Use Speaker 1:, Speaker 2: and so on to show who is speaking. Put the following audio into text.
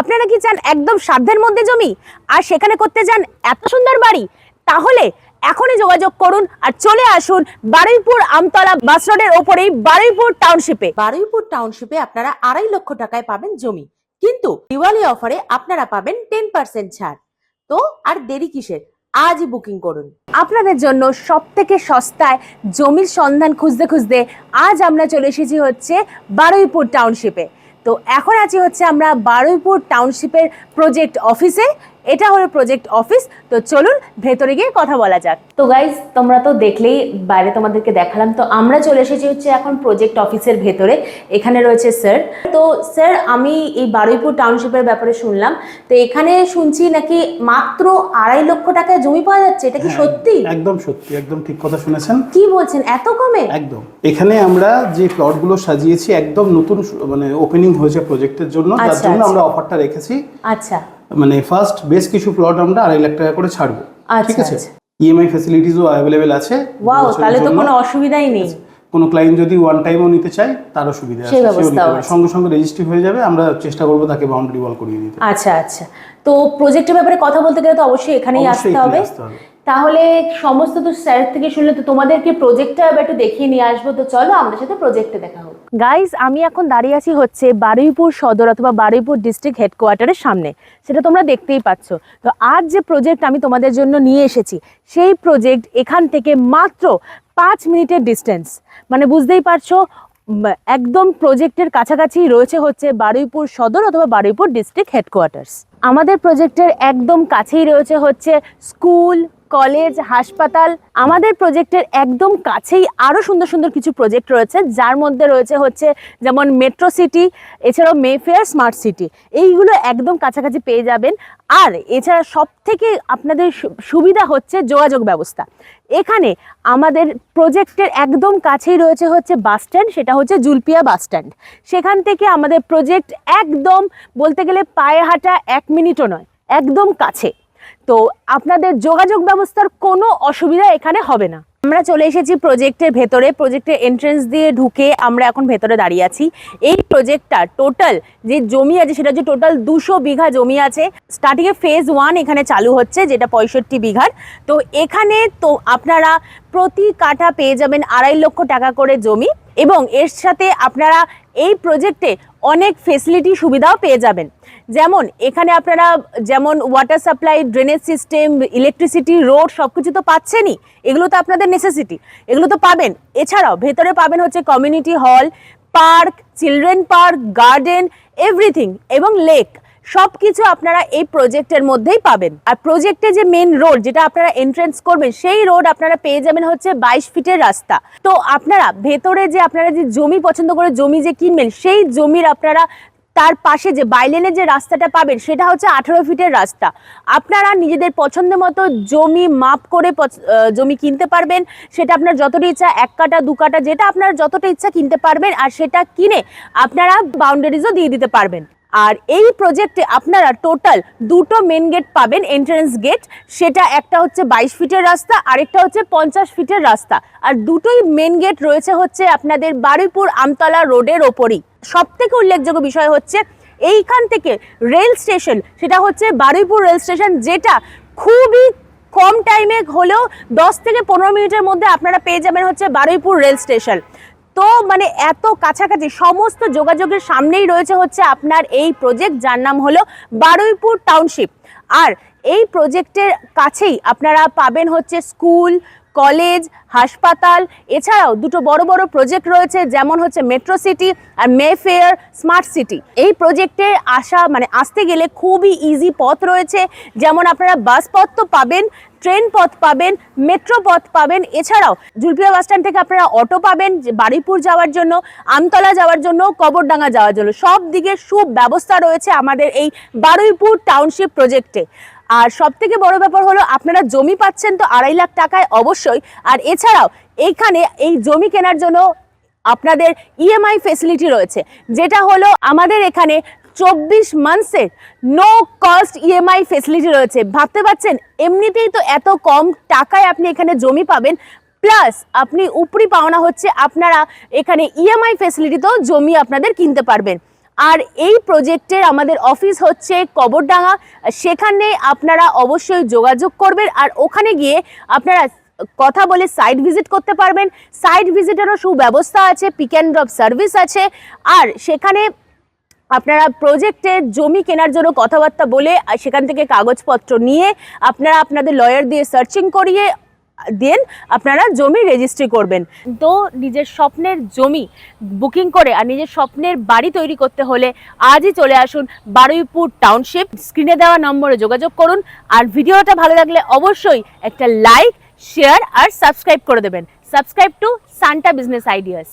Speaker 1: আপনারা কি চান একদম সাধ্যের মধ্যে জমি? আর সেখানে করতে চান এত সুন্দর বাড়ি? তাহলে এখনই যোগাযোগ করুন আর চলে আসুন বারুইপুর আমতলা বাস রোডের ওপরেই বারুইপুর টাউনশিপে
Speaker 2: বারুইপুর টাউনশিপে আপনারা আড়াই লক্ষ টাকায় পাবেন জমি। কিন্তু দিওয়ালি অফারে আপনারা পাবেন টেন পার্সেন্ট ছাড়। তো আর দেরি কিসের? আজই বুকিং করুন।
Speaker 1: আপনাদের জন্য সব থেকে সস্তায় জমির সন্ধান খুঁজতে খুঁজতে আজ আমরা চলে এসেছি হচ্ছে বারুইপুর টাউনশিপে তো এখন আছি হচ্ছে আমরা বারুইপুর টাউনশিপের প্রজেক্ট অফিসে এটা হলো প্রজেক্ট অফিস তো চলুন ভেতরে গিয়ে কথা বলা যাক। তো গাইজ তোমরা তো দেখলেই বাইরে তোমাদেরকে দেখালাম। তো আমরা চলে এসেছি হচ্ছে এখন প্রজেক্ট অফিসের ভেতরে। এখানে রয়েছে স্যার তো স্যার আমি এই বারুইপুর টাউনশিপের ব্যাপারে শুনলাম। তো এখানে শুনছি নাকি মাত্র আড়াই লক্ষ টাকায় জমি পাওয়া যাচ্ছে? এটা কি
Speaker 3: হ্যাঁ,
Speaker 1: সত্যি?
Speaker 3: একদম সত্যি একদম ঠিক কথা শুনেছেন।
Speaker 1: কি বলছেন? এত কমে?
Speaker 3: একদম। এখানে আমরা যে প্লটগুলো সাজিয়েছি একদম নতুন মানে ওপেনিং হয়েছে প্রজেক্টের জন্য। তার
Speaker 1: আচ্ছা,
Speaker 3: জন্য
Speaker 1: আচ্ছা।
Speaker 3: আমরা অফারটা রেখেছি।
Speaker 1: আচ্ছা।
Speaker 3: মানে ফার্স্ট বেশ কিছু প্লট আমরা আড়াই লাখ টাকা করে ছাড়বো।
Speaker 1: আচ্ছা,
Speaker 3: ঠিক আছে?
Speaker 1: আচ্ছা।
Speaker 3: ইএমআই ফ্যাসিলিটিসও অ্যাভেলেবেল আছে।
Speaker 1: ওয়াও তাহলে তো কোনো অসুবিধাই নেই।
Speaker 3: কোনো ক্লায়েন্ট যদি ওয়ান টাইমও নিতে চায় তারও সুবিধা আছে। সঙ্গে সঙ্গে রেজিস্ট্রি হয়ে যাবে আমরা চেষ্টা করব তাকে বাউন্ডারি ওয়াল করিয়ে দিতে।
Speaker 1: আচ্ছা আচ্ছা। তো প্রজেক্টের ব্যাপারে কথা বলতে গেলে তো অবশ্যই এখানেই আসতে হবে। তাহলে সমস্ত তো স্যার থেকে শুনলে তো তোমাদেরকে প্রজেক্টটা এবার একটু দেখিয়ে নিয়ে আসব। তো চলো, আমাদের সাথে প্রজেক্টে দেখা হোক। গাইজ আমি এখন দাঁড়িয়ে আছি হচ্ছে বারুইপুর সদর অথবা বারুইপুর ডিস্ট্রিক্ট হেডকোয়ার্টারের সামনে। সেটা তোমরা দেখতেই পাচ্ছ। তো আজ যে প্রজেক্ট আমি তোমাদের জন্য নিয়ে এসেছি, সেই প্রজেক্ট এখান থেকে মাত্র পাঁচ মিনিটের ডিস্টেন্স মানে বুঝতেই পারছ একদম প্রজেক্টের কাছাকাছি রয়েছে হচ্ছে বারুইপুর সদর অথবা বারুইপুর ডিস্ট্রিক্ট হেডকোয়ার্টার্স আমাদের প্রজেক্টের একদম কাছেই রয়েছে হচ্ছে স্কুল কলেজ, হাসপাতাল, আমাদের প্রজেক্টের একদম কাছেই আরও সুন্দর সুন্দর কিছু প্রজেক্ট রয়েছে, যার মধ্যে রয়েছে হচ্ছে যেমন মেট্রো সিটি এছাড়াও মেফেয়ার স্মার্ট সিটি এইগুলো একদম কাছাকাছি পেয়ে যাবেন। আর এছাড়া সব থেকে আপনাদের সুবিধা হচ্ছে যোগাযোগ ব্যবস্থা। এখানে আমাদের প্রজেক্টের একদম কাছেই রয়েছে হচ্ছে বাস স্ট্যান্ড, সেটা হচ্ছে জুলপিয়া বাস স্ট্যান্ড। সেখান থেকে আমাদের প্রজেক্ট একদম বলতে গেলে পায়ে হাঁটা এক মিনিটও নয়, একদম কাছে। তো আপনাদের যোগাযোগ ব্যবস্থার কোনো অসুবিধা এখানে হবে না। আমরা চলে এসেছি প্রজেক্টের ভেতরে, প্রজেক্টের এন্ট্রেন্স দিয়ে ঢুকে আমরা এখন ভেতরে দাঁড়িয়ে আছি। এই প্রজেক্টটা টোটাল যে জমি আছে, সেটা হচ্ছে টোটাল দুশো বিঘা জমি আছে। স্টার্টিংয়ে ফেজ ওয়ান এখানে চালু হচ্ছে, যেটা পঁয়ষট্টি বিঘার। তো এখানে তো আপনারা প্রতি কাঠা পেয়ে যাবেন আড়াই লক্ষ টাকা করে জমি এবং এর সাথে আপনারা এই প্রজেক্টে অনেক ফেসিলিটি সুবিধাও পেয়ে যাবেন। যেমন এখানে আপনারা যেমন water supply drainage system electricity road সব কিছু তো পাচ্ছেনই। এগুলো তো আপনাদের নেসেসিটি এগুলো তো পাবেন। এছাড়াও ভেতরে পাবেন হচ্ছে community hall park children park garden everything এবং লেক সব কিছু আপনারা এই প্রজেক্টের মধ্যেই পাবেন। আর প্রজেক্টে যে মেন রোড যেটা আপনারা এন্ট্রেন্স করবেন, সেই রোড আপনারা পেয়ে যাবেন হচ্ছে বাইশ ফিটের রাস্তা। তো আপনারা ভেতরে যে আপনারা যে জমি পছন্দ করে জমি যে কিনবেন, সেই জমির আপনারা তার পাশে যে বাইলেনের যে রাস্তাটা পাবেন, সেটা হচ্ছে আঠেরো ফিটের রাস্তা। আপনারা নিজেদের পছন্দ মতো জমি মাপ করে জমি কিনতে পারবেন। সেটা আপনার যতটা ইচ্ছা, এক কাটা, দু কাটা, যেটা আপনার যতটা ইচ্ছা কিনতে পারবেন। আর সেটা কিনে আপনারা বাউন্ডারিজও দিয়ে দিতে পারবেন। আর এই প্রজেক্টে আপনারা টোটাল দুটো মেন গেট পাবেন এন্ট্রান্স গেট সেটা একটা হচ্ছে বাইশ ফিটের রাস্তা, আরেকটা হচ্ছে পঞ্চাশ ফিটের রাস্তা। আর দুটোই মেন গেট রয়েছে হচ্ছে আপনাদের বারুইপুর আমতলা রোডের ওপরই। সব থেকে উল্লেখযোগ্য বিষয় হচ্ছে, এইখান থেকে রেল স্টেশন সেটা হচ্ছে বারুইপুর রেল স্টেশন যেটা খুবই কম টাইমে হলেও দশ থেকে পনেরো মিনিটের মধ্যে আপনারা পেয়ে যাবেন হচ্ছে বারুইপুর রেল স্টেশন তো মানে এত কাছাকাছি সমস্ত যোগাযোগের সামনেই রয়েছে হচ্ছে আপনার এই প্রজেক্ট যার নাম হলো বারুইপুর টাউনশিপ আর এই প্রজেক্টের কাছেই আপনারা পাবেন হচ্ছে স্কুল কলেজ, হাসপাতাল, এছাড়াও দুটো বড় বড় প্রজেক্ট রয়েছে, যেমন হচ্ছে মেট্রো সিটি আর মেফেয়ার স্মার্ট সিটি এই প্রজেক্টে আসা মানে আসতে গেলে খুবই ইজি পথ রয়েছে। যেমন আপনারা বাস পথ তো পাবেন ট্রেন পথ পাবেন মেট্রো পথ পাবেন, এছাড়াও জুলপিয়া বাস স্ট্যান্ড থেকে আপনারা অটো পাবেন বারুইপুর যাওয়ার জন্য, আমতলা যাওয়ার জন্য, কবরডাঙ্গা যাওয়ার জন্য। সব দিকে সুব্যবস্থা রয়েছে আমাদের এই বারুইপুর টাউনশিপ প্রজেক্টে আর সব থেকে বড় ব্যাপার হলো, আপনারা জমি পাচ্ছেন তো আড়াই লাখ টাকায় অবশ্যই। আর এছাড়াও এইখানে এই জমি কেনার জন্য আপনাদের ইএমআই ফেসিলিটি রয়েছে, যেটা হলো আমাদের এখানে চব্বিশ মান্থসের নো কস্ট ইএমআই ফেসিলিটি রয়েছে। ভাবতে পারছেন? এমনিতেই তো এত কম টাকায় আপনি এখানে জমি পাবেন। প্লাস আপনি উপরি পাওনা হচ্ছে আপনারা এখানে ইএমআই ফেসিলিটিতেও জমি আপনাদের কিনতে পারবেন। আর এই প্রজেক্টের আমাদের অফিস হচ্ছে কবরডাঙ্গা। সেখানে আপনারা অবশ্যই যোগাযোগ করবেন আর ওখানে গিয়ে আপনারা কথা বলে সাইট ভিজিট করতে পারবেন। সাইট ভিজিটেরও সুব্যবস্থা আছে পিক অ্যান্ড ড্রপ সার্ভিস আছে। আর সেখানে আপনারা প্রজেক্টের জমি কেনার জন্য কথাবার্তা বলে, সেখান থেকে কাগজপত্র নিয়ে আপনারা আপনাদের লয়ার দিয়ে সার্চিং করিয়ে দেন আপনারা জমি রেজিস্ট্রি করবেন। তো নিজের স্বপ্নের জমি বুকিং করে আর নিজের স্বপ্নের বাড়ি তৈরি করতে হলে আজই চলে আসুন বারুইপুর টাউনশিপ স্ক্রিনে দেওয়া নম্বরে যোগাযোগ করুন আর ভিডিওটা ভালো লাগলে অবশ্যই একটা লাইক শেয়ার আর সাবস্ক্রাইব করে দেবেন। Subscribe to Santa business ideas